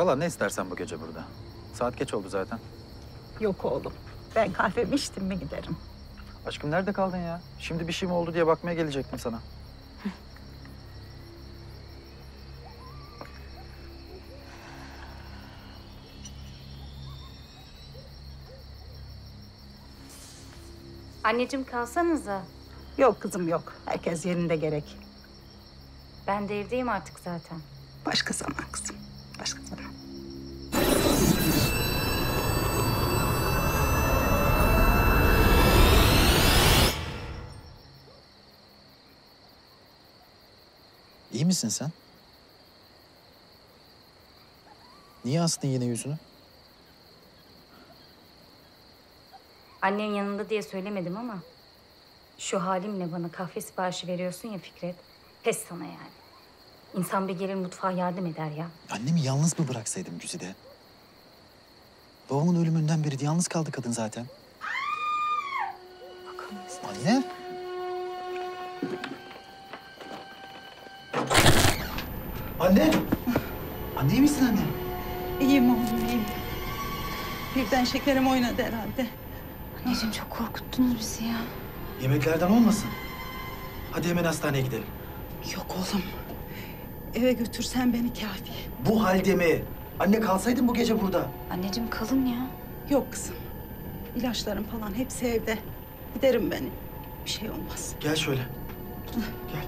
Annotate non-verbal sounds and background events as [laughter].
Kala ne istersen bu gece burada. Saat geç oldu zaten. Yok oğlum. Ben kahvemi içtim mi giderim. Aşkım nerede kaldın ya? Şimdi bir şey mi oldu diye bakmaya gelecektim sana. [laughs] Anneciğim kalsanıza. Yok kızım yok. Herkes yerinde gerek. Ben de evdeyim artık zaten. Başka zaman kızım. Başka zaman. İyi misin sen? Niye astın yine yüzünü? Annen yanında diye söylemedim ama... ...şu halimle bana kahve siparişi veriyorsun ya Fikret. Pes sana yani. İnsan bir gelir mutfağa yardım eder ya. Annemi yalnız mı bıraksaydım Güzide? Babamın ölümünden beri yalnız kaldı kadın zaten. Anne. Anne. Anne iyi misin anne? İyiyim oğlum iyiyim. Birden şekerim oynadı herhalde. Anneciğim çok korkuttunuz bizi ya. Yemeklerden olmasın. Hadi hemen hastaneye gidelim. Yok oğlum. Eve götürsen beni kafi. Bu halde mi? Anne kalsaydın bu gece burada. Anneciğim kalın ya. Yok kızım. İlaçlarım falan hepsi evde. Giderim beni. Bir şey olmaz. Gel şöyle. Gel.